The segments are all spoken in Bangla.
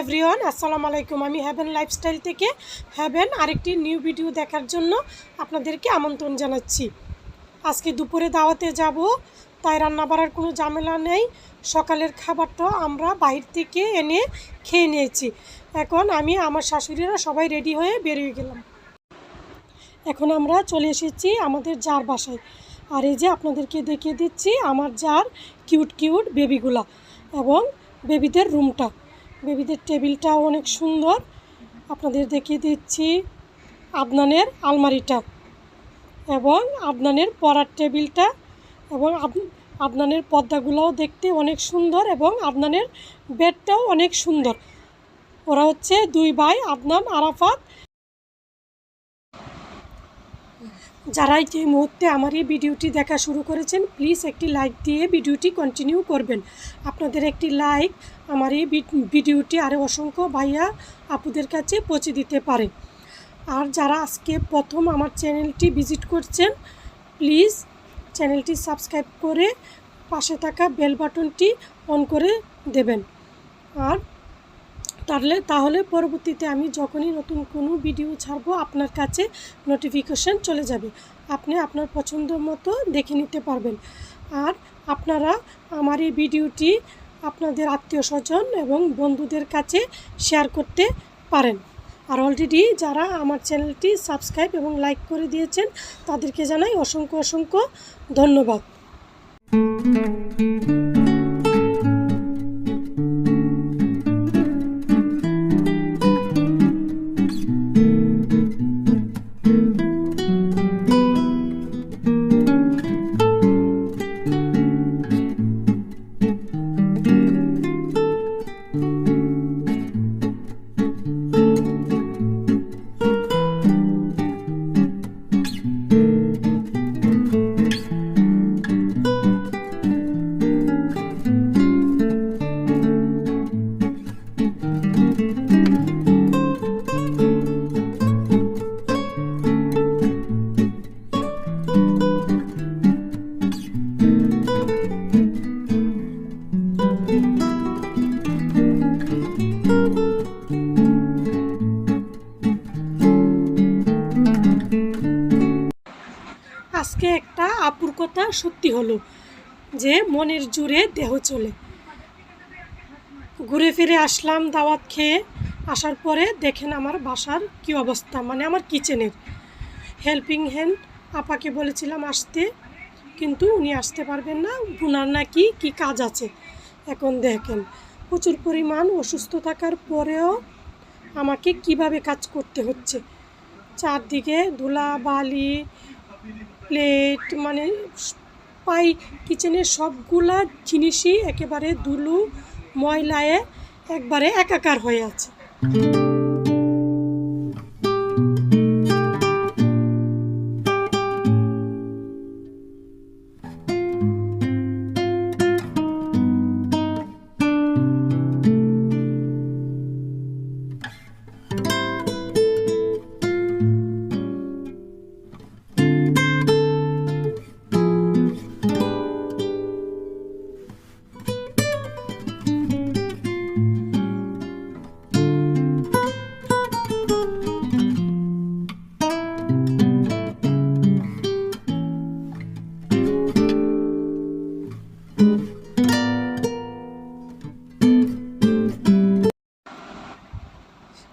এভরিওয়ান আসসালামু আলাইকুম। আমি হ্যাভেন লাইফস্টাইল থেকে হ্যাভেন আরেকটি নিউ ভিডিও দেখার জন্য আপনাদেরকে আমন্ত্রণ জানাচ্ছি। আজকে দুপুরে দাওয়াতে যাব, তাই রান্না বাড়ার কোনো ঝামেলা নেই। সকালের খাবারটা আমরা বাইরে থেকে এনে খেয়ে নিয়েছি। এখন আমি আমার শাশুড়িরা সবাই রেডি হয়ে বেরিয়ে গেলাম। এখন আমরা চলে এসেছি আমাদের জার বাসায়। আর এই যে আপনাদেরকে দেখিয়ে দিচ্ছি আমার জার কিউট কিউট বেবিগুলা এবং বেবিদের রুমটা বেবিদের টেবিলটাও অনেক সুন্দর। আপনাদের দেখিয়ে দিচ্ছি আদনানের আলমারিটা এবং আদনানের পড়ার টেবিলটা এবং আপনাদের পর্দাগুলোও দেখতে অনেক সুন্দর এবং আদনানের বেডটাও অনেক সুন্দর। ওরা হচ্ছে দুই ভাই, আদনান, আরাফাত। যারাই যে মুহূর্তে আমার এই ভিডিওটি দেখা শুরু করেছেন প্লিজ একটি লাইক দিয়ে ভিডিওটি কন্টিনিউ করবেন। আপনাদের একটি লাইক আমার এই ভিডিওটি আরও অসংখ্য ভাইয়া আপুদের কাছে পৌঁছে দিতে পারে। আর যারা আজকে প্রথম আমার চ্যানেলটি ভিজিট করছেন প্লিজ চ্যানেলটি সাবস্ক্রাইব করে পাশে থাকা বেল বাটনটি অন করে দেবেন। আর তাহলে তাহলে পরবর্তীতে আমি যখনই নতুন কোনো ভিডিও ছাড়বো, আপনার কাছে নোটিফিকেশন চলে যাবে। আপনি আপনার পছন্দ মতো দেখে নিতে পারবেন। আর আপনারা আমার এই ভিডিওটি আপনাদের আত্মীয় স্বজন এবং বন্ধুদের কাছে শেয়ার করতে পারেন। আর অলরেডি যারা আমার চ্যানেলটি সাবস্ক্রাইব এবং লাইক করে দিয়েছেন, তাদেরকে জানাই অসংখ্য অসংখ্য ধন্যবাদ। আজকে একটা আপুর কথা সত্যি হলো, যে মনের জুড়ে দেহ চলে। ঘুরে ফিরে আসলাম দাওয়াত খেয়ে, আসার পরে দেখেন আমার বাসার কি অবস্থা মানে আমার কিচেনের। হেল্পিং হ্যান্ড আপাকে বলেছিলাম আসতে, কিন্তু উনি আসতে পারবেন না উনার নাকি কি কাজ আছে? এখন দেখেন, প্রচুর পরিমাণ অসুস্থ থাকার পরেও আমাকে কীভাবে কাজ করতে হচ্ছে? চারদিকে ধুলা বালি প্লেট মানে পাই কিচেনের সবগুলা জিনিসই একেবারে ধুলো ময়লায় একবারে একাকার হয়ে আছে।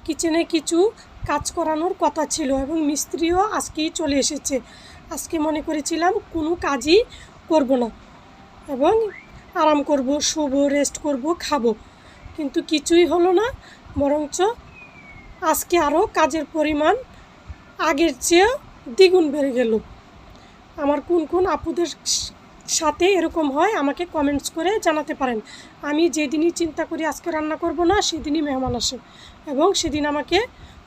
কিচেনে কিছু কাজ করানোর কথা ছিল এবং মিস্ত্রিও আজকেই চলে এসেছে। আজকে মনে করেছিলাম কোনো কাজই করব না এবং আরাম করব, শোবো রেস্ট করব, খাব। কিন্তু কিছুই হলো না, বরঞ্চ আজকে আরও কাজের পরিমাণ আগের চেয়ে দ্বিগুণ বেড়ে গেল। আমার কোন কোন আপুদের সাথে এরকম হয়, আমাকে কমেন্টস করে জানাতে পারেন। আমি যেদিনই চিন্তা করি আজকে রান্না করব না, সেদিনই মেহমান আসে এবং সেদিন আমাকে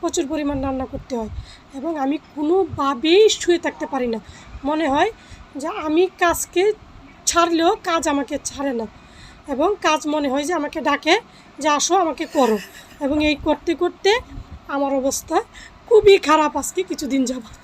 প্রচুর পরিমাণ রান্না করতে হয় এবং আমি কোনোভাবেই শুয়ে থাকতে পারি না। মনে হয় যে আমি কাজকে ছাড়লেও কাজ আমাকে ছাড়ে না এবং কাজ মনে হয় যে আমাকে ডাকে যে আসো, আমাকে করো এবং এই করতে করতে আমার অবস্থা খুবই খারাপ আজকে কিছুদিন যাবত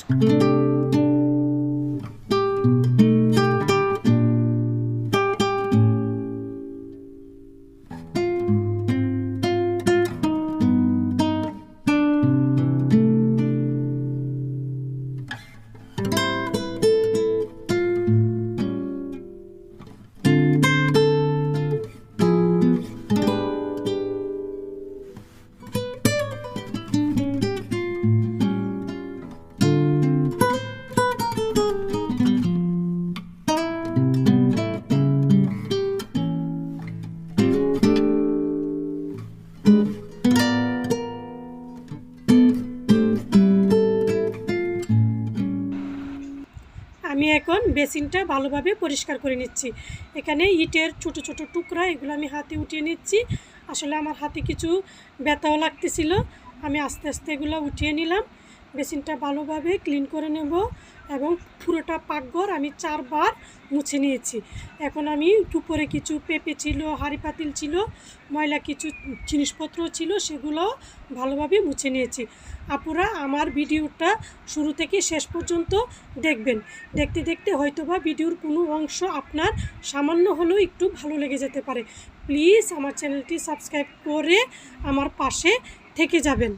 বেসিনটা ভালোভাবে পরিষ্কার করে নিচ্ছি। এখানে ইটের ছোট ছোট টুকরা, এগুলো আমি হাতে উঠিয়ে নিচ্ছি। আসলে আমার হাতে কিছু ব্যথাও লাগতেছিল। আমি আস্তে আস্তে এগুলো উঠিয়ে নিলাম। বেসিনটা ভালোভাবে ক্লিন করে নেব এবং পুরোটা পাকঘর আমি চারবার মুছে নিয়েছি। এখন আমি উপরে কিছু পেঁপে ছিল, হাঁড়ি পাতিল ছিল, ময়লা কিছু জিনিসপত্র ছিল, সেগুলো ভালোভাবে মুছে নিয়েছি। আপুরা আমার ভিডিওটা শুরু থেকে শেষ পর্যন্ত দেখবেন। দেখতে দেখতে হয়তোবা ভিডিওর কোনো অংশ আপনার সামান্য হলেও একটু ভালো লেগে যেতে পারে। প্লিজ আমার চ্যানেলটি সাবস্ক্রাইব করে আমার পাশে থেকে যাবেন।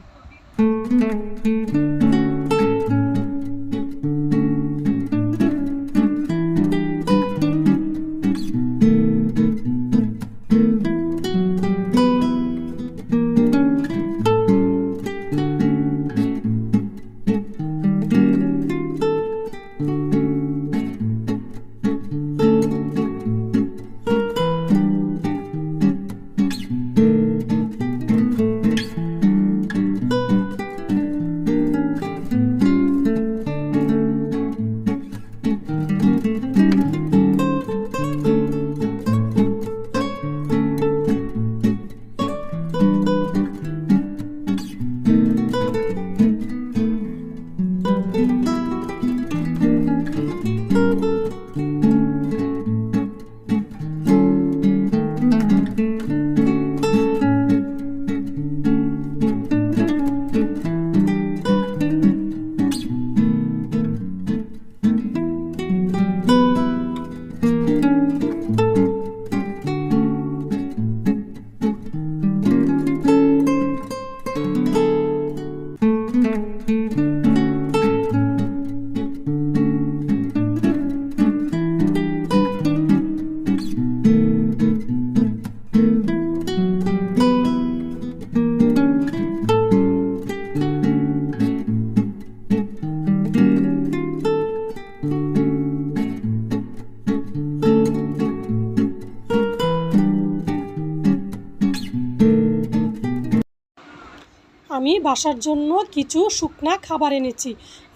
বাসার জন্য কিছু শুকনা খাবার এনেছি।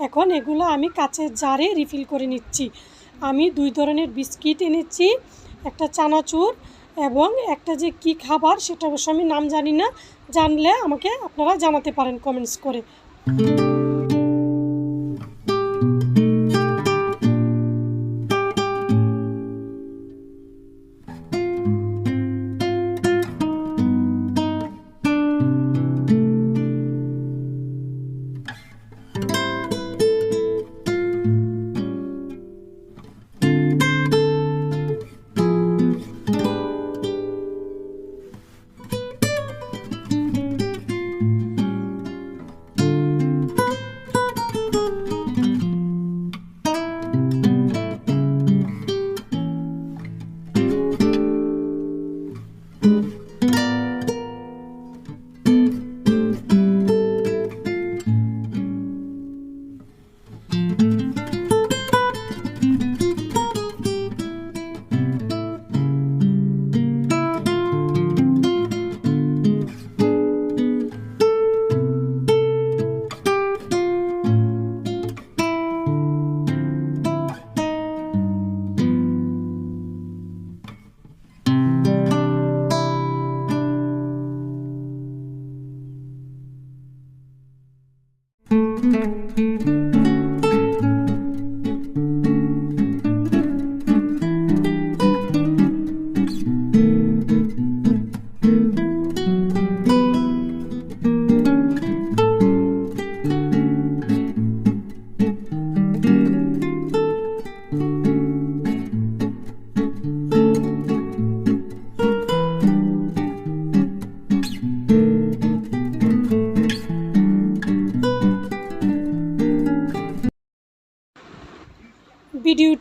এখন এগুলো আমি কাছে জারে রিফিল করে নিচ্ছি। আমি দুই ধরনের বিস্কিট এনেছি, একটা চানাচুর এবং একটা যে কি খাবার সেটা অবশ্য আমি নাম জানি না। জানলে আমাকে আপনারা জানাতে পারেন কমেন্টস করে।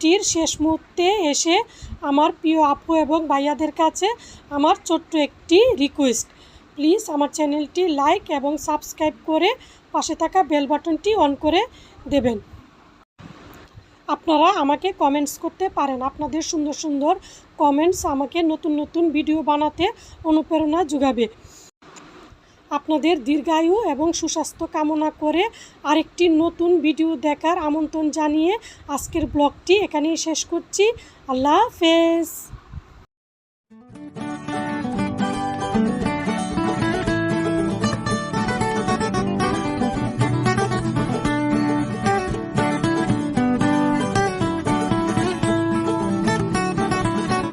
ভিডিওটির শেষ মুহূর্তে এসে আমার প্রিয় আপু এবং ভাইয়াদের কাছে আমার ছোট্ট একটি রিকোয়েস্ট প্লিজ আমার চ্যানেলটি লাইক এবং সাবস্ক্রাইব করে পাশে থাকা বেল বাটনটি অন করে দেবেন। আপনারা আমাকে কমেন্টস করতে পারেন। আপনাদের সুন্দর সুন্দর কমেন্টস আমাকে নতুন নতুন ভিডিও বানাতে অনুপ্রেরণা যোগাবে। আপনাদের দীর্ঘায়ু এবং সুস্বাস্থ্য কামনা করে আরেকটি নতুন ভিডিও দেখার আমন্ত্রণ জানিয়ে আজকের ব্লগটি এখানেই শেষ করছি। আল্লাহ হাফেজ।